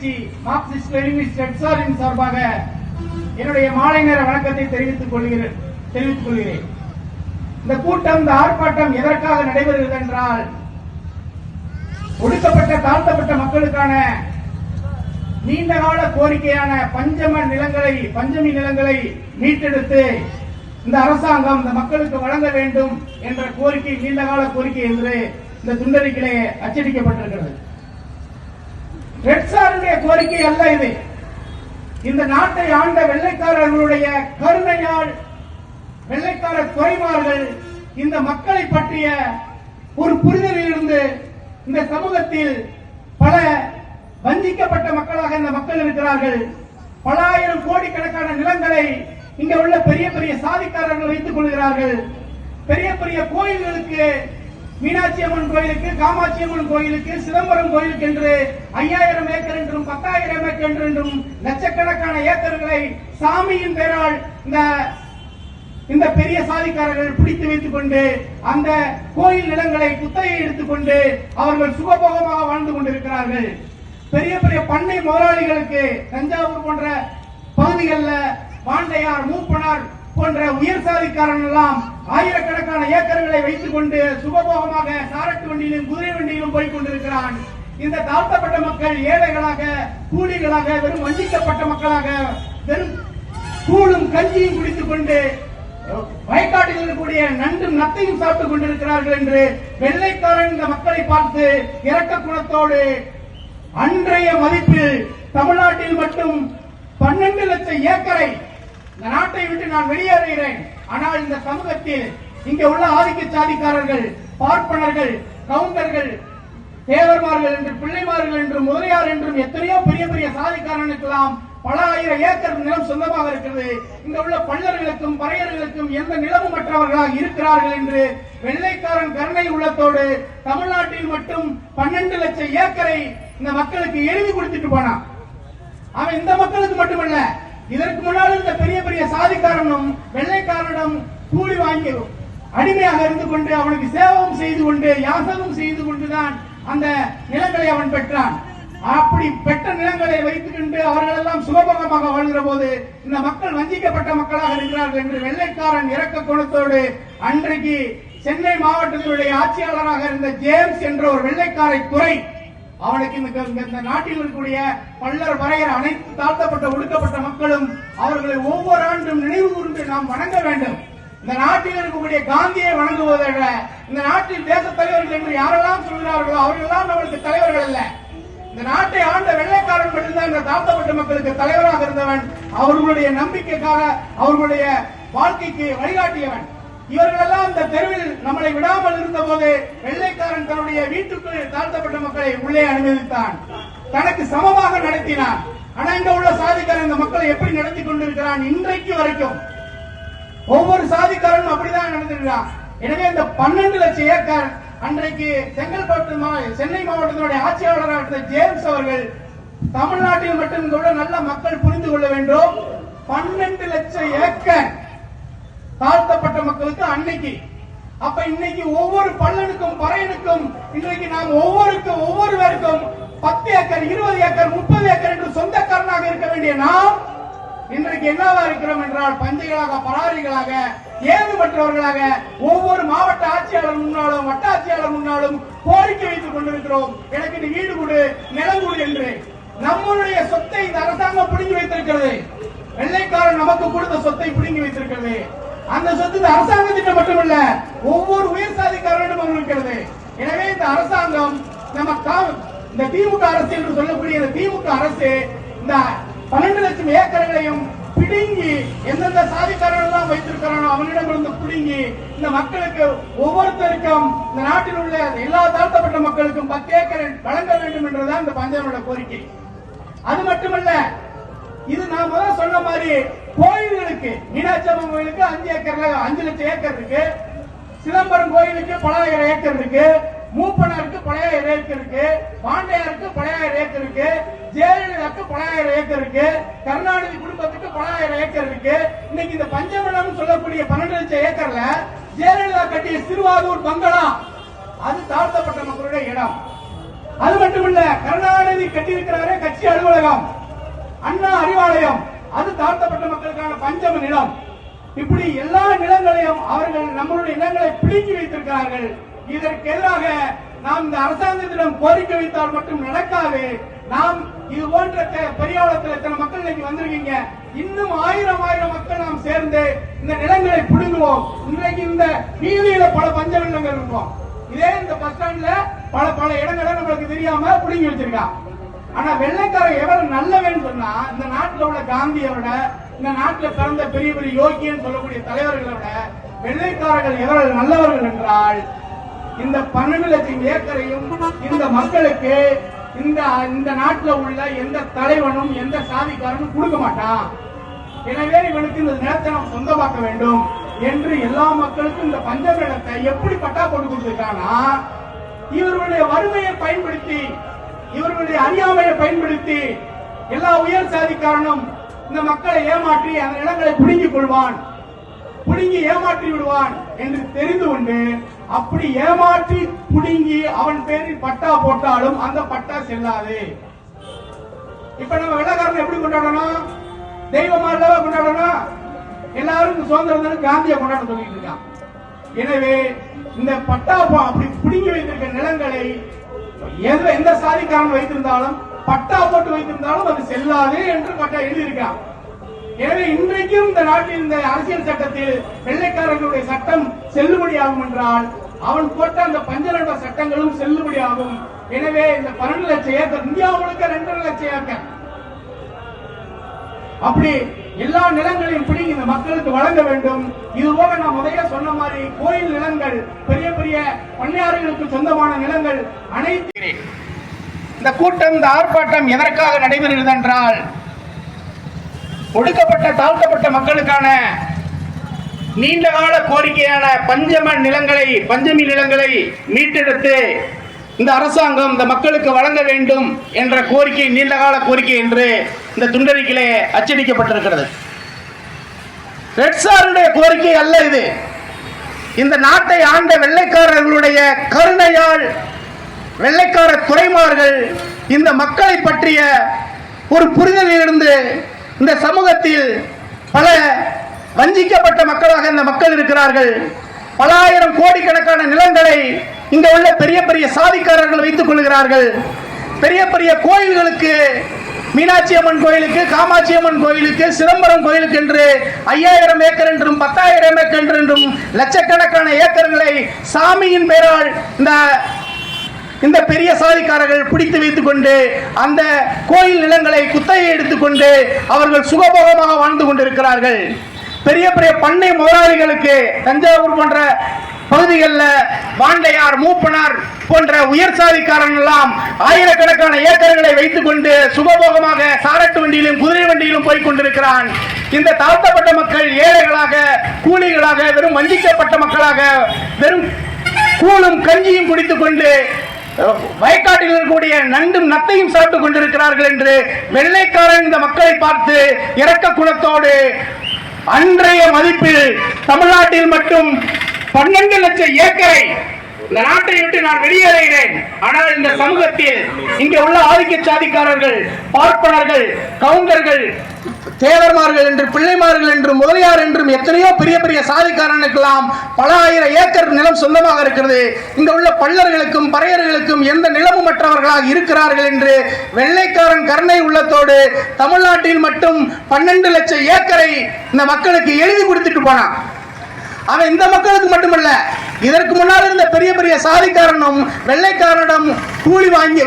கட்சி Marxist Leninist எட்சாரின் சார்பாக என்னுடைய மாலை நேர வணக்கத்தை தெரிவித்துக் கொள்கிறேன் தெரிவித்துக் கொள்கிறேன். இந்த கூட்டம் இந்த ஆர்ப்பாட்டம் எதற்காக நடைபெறுகிறது என்றால் ஒடுக்கப்பட்ட தாழ்த்தப்பட்ட மக்களுக்கான நீண்ட கால கோரிக்கையான பஞ்சம நிலங்களை பஞ்சமி நிலங்களை மீட்டெடுத்து இந்த அரசாங்கம் இந்த மக்களுக்கு வழங்க வேண்டும் என்ற கோரிக்கை நீண்ட கால கோரிக்கை என்று இந்த துண்டறிக்கையிலே அச்சடிக்கப்பட்டிருக்கிறது. ரெட்சாருடைய கோரிக்கை அல்ல இது. இந்த நாட்டை ஆண்ட வெள்ளைக்காரர்களுடைய கருணையால் வெள்ளைக்கார துறைமார்கள் இந்த மக்களை பற்றிய ஒரு புரிதலில் இருந்து இந்த சமூகத்தில் பல வஞ்சிக்கப்பட்ட மக்களாக இந்த மக்கள் இருக்கிறார்கள். பல ஆயிரம் கோடிக்கணக்கான நிலங்களை இங்க உள்ள பெரிய பெரிய சாதிக்காரர்கள் வைத்துக் கொள்கிறார்கள். பெரிய பெரிய கோயில்களுக்கு மீனாட்சி அம்மன் கோயிலுக்கு காமாட்சி அம்மன் கோயிலுக்கு சிதம்பரம் கோயிலுக்கு என்று ஐயாயிரம் ஏக்கர் என்றும் பத்தாயிரம் ஏக்கர் என்றும் லட்சக்கணக்கான ஏக்கர்களை சாமியின் பெயரால் இந்த இந்த பெரிய சாதிக்காரர்கள் பிடித்து வைத்துக் கொண்டு அந்த கோயில் நிலங்களை குத்தகை எடுத்துக்கொண்டு அவர்கள் சுகபோகமாக வாழ்ந்து கொண்டிருக்கிறார்கள். பெரிய பெரிய பண்ணை முதலாளிகளுக்கு தஞ்சாவூர் போன்ற பகுதிகளில் பாண்டையார் மூப்பனார் போன்ற உயர் சாதிக்காரன் எல்லாம் ஆயிரக்கணக்கான ஏக்கர்களை வைத்துக் கொண்டு சுகபோகமாக சாரட்டு வண்டியிலும் குதிரை வண்டியிலும் போய் கொண்டிருக்கிறான் இந்த தாழ்த்தப்பட்ட மக்கள் ஏழைகளாக கூலிகளாக வெறும் வஞ்சிக்கப்பட்ட மக்களாக வெறும் கூழும் கஞ்சியும் குடித்துக் கொண்டு வயக்காட்டில் இருக்கக்கூடிய நன்றும் நத்தையும் சாப்பிட்டுக் கொண்டிருக்கிறார்கள் என்று வெள்ளைக்காரன் இந்த மக்களை பார்த்து இரக்க குணத்தோடு அன்றைய மதிப்பில் தமிழ்நாட்டில் மட்டும் பன்னெண்டு லட்சம் ஏக்கரை இந்த நாட்டை விட்டு நான் வெளியேறுகிறேன். ஆனால் இந்த சமூகத்தில் இங்கே உள்ள ஆதிக்க சாதிக்காரர்கள் பார்ப்பனர்கள் கவுண்டர்கள் தேவர்மார்கள் என்று பிள்ளைமார்கள் என்றும் முதலியார் என்றும் எத்தனையோ பெரிய பெரிய சாதிக்காரனுக்கெல்லாம் பல ஆயிரம் ஏக்கர் நிலம் சொந்தமாக இருக்கிறது. இங்க உள்ள பள்ளர்களுக்கும் பறையர்களுக்கும் எந்த நிலமும் மற்றவர்களாக இருக்கிறார்கள் என்று வெள்ளைக்காரன் கருணை உள்ளத்தோடு தமிழ்நாட்டில் மட்டும் பன்னெண்டு லட்சம் ஏக்கரை இந்த மக்களுக்கு எழுதி கொடுத்துட்டு போனான். அவன் இந்த மக்களுக்கு மட்டுமல்ல இதற்கு முன்னால் இந்த பெரிய பெரிய சாதிக்காரனும் வெள்ளைக்காரனிடம் கூலி வாங்கி அடிமையாக இருந்து கொண்டு அவனுக்கு சேவகம் செய்து கொண்டு யாசகம் செய்து கொண்டுதான் அந்த நிலங்களை அவன் பெற்றான். அப்படி பெற்ற நிலங்களை வைத்துக் கொண்டு அவர்கள் எல்லாம் சுகபோகமாக வாழ்கிற போது இந்த மக்கள் வஞ்சிக்கப்பட்ட மக்களாக இருக்கிறார்கள் என்று வெள்ளைக்காரன் இறக்க குணத்தோடு அன்றைக்கு சென்னை மாவட்டத்தினுடைய ஆட்சியாளராக இருந்த ஜேம்ஸ் என்ற ஒரு வெள்ளைக்காரை துறை அவனுக்கு இந்த நாட்டில் இருக்கக்கூடிய பல்லர் வரையர் அனைத்து தாழ்த்தப்பட்ட ஒடுக்கப்பட்ட மக்களும் அவர்களை ஒவ்வொரு ஆண்டும் நினைவு கூர்ந்து நாம் வணங்க வேண்டும். இந்த நாட்டில் இருக்கக்கூடிய காந்தியை வணங்குவதை விட இந்த நாட்டில் தேச தலைவர்கள் என்று யாரெல்லாம் சொல்கிறார்களோ அவர்களெல்லாம் நம்மளுக்கு தலைவர்கள் அல்ல. இந்த நாட்டை ஆண்ட வெள்ளைக்காரன் மட்டும்தான் இந்த தாழ்த்தப்பட்ட மக்களுக்கு தலைவராக இருந்தவன். அவர்களுடைய நம்பிக்கைக்காக அவர்களுடைய வாழ்க்கைக்கு வழிகாட்டியவன். இவர்களெல்லாம் இந்த தெருவில் நம்மளை விடாமல் இருந்த போது வெள்ளை வெள்ளைக்காரன் தன்னுடைய வீட்டுக்குள் தாழ்த்தப்பட்ட மக்களை உள்ளே அனுமதித்தான். தனக்கு சமமாக நடத்தினான். ஆனா இங்க உள்ள சாதிக்காரன் இந்த மக்களை எப்படி நடத்தி கொண்டிருக்கிறான் இன்றைக்கு வரைக்கும்? ஒவ்வொரு சாதிக்காரனும் அப்படிதான் நடந்திருக்கிறான். எனவே இந்த பன்னெண்டு லட்சம் ஏக்கர் அன்றைக்கு செங்கல்பட்டு சென்னை மாவட்டத்தினுடைய ஆட்சியாளராக இருந்த ஜேம்ஸ் அவர்கள் தமிழ்நாட்டில் மட்டும் கூட நல்ல மக்கள் புரிந்து கொள்ள வேண்டும். பன்னெண்டு லட்சம் ஏக்கர் தாழ்த்தப்பட்ட மக்களுக்கு அன்னைக்கு அப்ப இன்னைக்கு ஒவ்வொரு பள்ளனுக்கும் பறையனுக்கும் இன்றைக்கு நாம் ஒவ்வொருக்கும் ஒவ்வொருவருக்கும் பத்து ஏக்கர் இருபது ஏக்கர் முப்பது ஏக்கர் என்று சொந்தக்காரனாக இருக்க வேண்டிய நாம் இன்றைக்கு என்னவா இருக்கிறோம் என்றால் பஞ்சைகளாக பராரிகளாக ஏதுமற்றவர்களாக ஒவ்வொரு மாவட்ட ஆட்சியாளர் முன்னாலும் வட்டாட்சியாளர் முன்னாலும் கோரிக்கை வைத்துக் கொண்டிருக்கிறோம். எனக்கு இந்த வீடு கொடு நிலம் கொடு என்று. நம்மளுடைய சொத்தை இந்த அரசாங்கம் பிடுங்கி வைத்திருக்கிறது. வெள்ளைக்காரன் நமக்கு கொடுத்த சொத்தை பிடுங்கி வைத்திருக்கிறது. அந்த சொத்து இந்த அரசாங்கத்திட்ட மட்டுமல்ல ஒவ்வொரு உயர் சாதிக்காரனிடம் இருக்கிறது. எனவே இந்த அரசாங்கம் நம்ம இந்த திமுக அரசு என்று சொல்லக்கூடிய இந்த திமுக அரசு இந்த பன்னெண்டு லட்சம் ஏக்கர்களையும் பிடுங்கி எந்தெந்த சாதிக்காரர்கள் தான் வைத்திருக்கிறானோ அவனிடமிருந்து பிடுங்கி இந்த மக்களுக்கு ஒவ்வொருத்தருக்கும் இந்த நாட்டில் உள்ள எல்லா தாழ்த்தப்பட்ட மக்களுக்கும் பத்து ஏக்கர் வழங்க வேண்டும் என்றுதான் இந்த பஞ்சாபோட கோரிக்கை. அது மட்டுமல்ல இது நான் முதல்ல சொன்ன மாதிரி கோயில்களுக்கு மீனாட்சியம்மன் கோயிலுக்கு அஞ்சு ஏக்கர்ல அஞ்சு லட்சம் ஏக்கர் இருக்கு. சிதம்பரம் கோயிலுக்கு பலாயிரம் ஏக்கர் இருக்கு. மூப்பனாருக்கு பழையாயிரம் ஏக்கர் இருக்கு. பாண்டையாருக்கு பழையாயிரம் ஏக்கர் இருக்கு. ஜெயலலிதாக்கு பழையாயிரம் ஏக்கர் இருக்கு. கருணாநிதி குடும்பத்துக்கு பழையாயிரம் ஏக்கர் இருக்கு. இன்னைக்கு இந்த பஞ்சமலம் சொல்லக்கூடிய பன்னெண்டு லட்சம் ஏக்கர்ல ஜெயலலிதா கட்டிய சிறுவாதூர் பங்களா அது தாழ்த்தப்பட்ட மக்களுடைய இடம். அது மட்டுமல்ல கருணாநிதி கட்டியிருக்கிறாரே கட்சி அலுவலகம். அண்ணா அறிவாலயம். அது தாழ்த்தப்பட்ட மக்களுக்கான பஞ்சம நிலம். இப்படி எல்லா நிலங்களையும் அவர்கள் நம்மளுடைய நிலங்களை பிடுங்கி வைத்திருக்கிறார்கள். இதற்கு எதிராக நாம் இந்த அரசாங்கத்திடம் கோரிக்கை வைத்தால் மட்டும் நடக்காது. நாம் இது போன்ற தெ- பெரியாளத்தில் இத்தனை மக்கள் இன்னைக்கு வந்திருக்கீங்க. இன்னும் ஆயிரம் ஆயிரம் மக்கள் நாம் சேர்ந்து இந்த நிலங்களை பிடுங்குவோம். இன்றைக்கு இந்த வீதியில பல பஞ்ச நிலங்கள் இருக்கும் இதே இந்த பஸ் ஸ்டாண்ட்ல பல பல இடங்களை நம்மளுக்கு தெரியாம பிடுங்கி வச்சிருக்கான் ஆனா வெள்ளைக்காரன் எவ்வளவு நல்லவன் சொன்னா இந்த நாட்டுல உள்ள காந்தியை விட இந்த நாட்டுல பிறந்த பெரிய பெரிய யோகியன்னு சொல்லக்கூடிய தலைவர்களை விட வெள்ளைக்காரர்கள் எவ்வளவு நல்லவர்கள் என்றால் இந்த பன்னெண்டு லட்சம் ஏக்கரையும் இந்த மக்களுக்கு இந்த இந்த நாட்டுல உள்ள எந்த தலைவனும் எந்த சாதிக்காரனும் கொடுக்க மாட்டான். எனவே இவனுக்கு இந்த நிலத்தை நாம் சொந்தமாக்க வேண்டும் என்று எல்லா மக்களுக்கும் இந்த பஞ்ச நிலத்தை எப்படி பட்டா போட்டு கொடுத்துருக்கானா இவர்களுடைய வறுமையை பயன்படுத்தி இவர்களுடைய அறியாமையை பயன்படுத்தி எல்லா உயர் சாதிக்காரனும் இந்த மக்களை ஏமாற்றி அந்த நிலங்களை புடுங்கிக் கொள்வான். புடுங்கி ஏமாற்றி விடுவான் என்று தெரிந்து கொண்டு அப்படி ஏமாற்றி புடுங்கி அவன் பேரில் பட்டா போட்டாலும் அந்த பட்டா செல்லாது. இப்ப நம்ம வெள்ளக்காரன் எப்படி கொண்டாடணும்? தெய்வமா அல்லவா கொண்டாடணும்? எல்லாரும் சுதந்திரம் காந்தியை கொண்டாட சொல்லிட்டு இருக்கான். எனவே இந்த பட்டா அப்படி புடுங்கி வைத்திருக்க நிலங்களை எது எந்த சாதிக்காரன் வைத்திருந்தாலும் பட்டா போட்டு வைத்திருந்தாலும் அது செல்லாது என்று பட்டா எழுதியிருக்கான் எனவே இன்றைக்கும் இந்த நாட்டில் இந்த அரசியல் சட்டத்தில் வெள்ளைக்காரர்களுடைய சட்டம் செல்லுபடியாகும் என்றால் அவன் போட்ட அந்த பஞ்சநட சட்டங்களும் செல்லுபடியாகும். எனவே இந்த பன்னெண்டு லட்சம் ஏக்கர் இந்தியா முழுக்க ரெண்டரை லட்சம் ஏக்கர். அப்படி எல்லா நிலங்களையும் பிடிங்கி இந்த மக்களுக்கு வழங்க வேண்டும். இது போக நான் முதல்ல சொன்ன மாதிரி கோயில் நிலங்கள் பெரிய பெரிய பண்ணையாறுகளுக்கு சொந்தமான நிலங்கள் அனைத்து இந்த கூட்டம் இந்த ஆர்ப்பாட்டம் எதற்காக நடைபெறுகிறது என்றால் ஒடுக்கப்பட்ட தாழ்த்தப்பட்ட மக்களுக்கான நீண்ட கால கோரிக்கையான பஞ்சம நிலங்களை பஞ்சமி நிலங்களை மீட்டெடுத்து இந்த அரசாங்கம் இந்த மக்களுக்கு வழங்க வேண்டும் என்ற கோரிக்கை நீண்டகால கோரிக்கை என்று இந்த துண்டறிக்கையிலே அச்சடிக்கப்பட்டிருக்கிறது. ரெட்சாருடைய கோரிக்கை அல்ல இது. இந்த நாட்டை ஆண்ட வெள்ளைக்காரர்களுடைய கருணையால் வெள்ளைக்கார துறைமார்கள் இந்த மக்களை பற்றிய ஒரு புரிதலிலிருந்து இந்த சமூகத்தில் பல வஞ்சிக்கப்பட்ட மக்களாக இந்த மக்கள் இருக்கிறார்கள். பல ஆயிரம் கோடிக்கணக்கான நிலங்களை இங்க உள்ள பெரிய பெரிய சாதிக்காரர்கள் வைத்துக் கொள்கிறார்கள். பெரிய பெரிய கோயில்களுக்கு மீனாட்சி அம்மன் கோயிலுக்கு காமாட்சி அம்மன் கோயிலுக்கு சிதம்பரம் கோயிலுக்கு என்று ஐயாயிரம் ஏக்கர் என்றும் பத்தாயிரம் ஏக்கர் என்றும் லட்சக்கணக்கான ஏக்கர்களை சாமியின் பெயரால் இந்த இந்த பெரிய சாதிக்காரர்கள் பிடித்து வைத்துக் கொண்டு அந்த கோயில் நிலங்களை குத்தகை எடுத்துக்கொண்டு அவர்கள் சுகபோகமாக வாழ்ந்து கொண்டிருக்கிறார்கள். பெரிய பெரிய பண்ணை முதலாளிகளுக்கு தஞ்சாவூர் போன்ற பகுதிகளில் வாண்டையார் மூப்பனார் போன்ற உயர் சாதிக்காரர்கள் எல்லாம் ஆயிரக்கணக்கான ஏக்கர்களை வைத்துக் கொண்டு சுகபோகமாக சாரட்டு வண்டியிலும் குதிரை வண்டியிலும் போய் கொண்டிருக்கிறான். இந்த தாழ்த்தப்பட்ட மக்கள் ஏழைகளாக கூலிகளாக வெறும் வஞ்சிக்கப்பட்ட மக்களாக வெறும் கூலும் கஞ்சியும் குடித்துக் கொண்டு வயக்காட்டில் இருக்கக்கூடிய நண்டும் நத்தையும் சாப்பிட்டுக் கொண்டிருக்கிறார்கள் என்று வெள்ளைக்காரன் இந்த மக்களை பார்த்து இரக்க குணத்தோடு அன்றைய மதிப்பில் தமிழ்நாட்டில் மட்டும் பன்னெண்டு லட்சம் ஏக்கரை இந்த நாட்டை விட்டு நான் வெளியேறுகிறேன். ஆனால் இந்த சமூகத்தில் இங்கே உள்ள ஆதிக்க சாதிக்காரர்கள் பார்ப்பனர்கள் கவுண்டர்கள் தேவர்மார்கள் என்று பிள்ளைமார்கள் என்றும் முதலியார் என்றும் எத்தனையோ பெரிய பெரிய சாதிக்காரனுக்கெல்லாம் பல ஆயிரம் ஏக்கர் நிலம் சொந்தமாக இருக்கிறது. இங்க உள்ள பள்ளர்களுக்கும் பறையர்களுக்கும் எந்த நிலமும் மற்றவர்களாக இருக்கிறார்கள் என்று வெள்ளைக்காரன் கருணை உள்ளத்தோடு தமிழ்நாட்டில் மட்டும் பன்னெண்டு லட்சம் ஏக்கரை இந்த மக்களுக்கு எழுதி கொடுத்துட்டு போனான். ஆனா இந்த மக்களுக்கு மட்டுமல்ல இதற்கு முன்னால் இருந்த பெரிய பெரிய சாதிக்காரனும் வெள்ளைக்காரனிடம் கூலி வாங்கி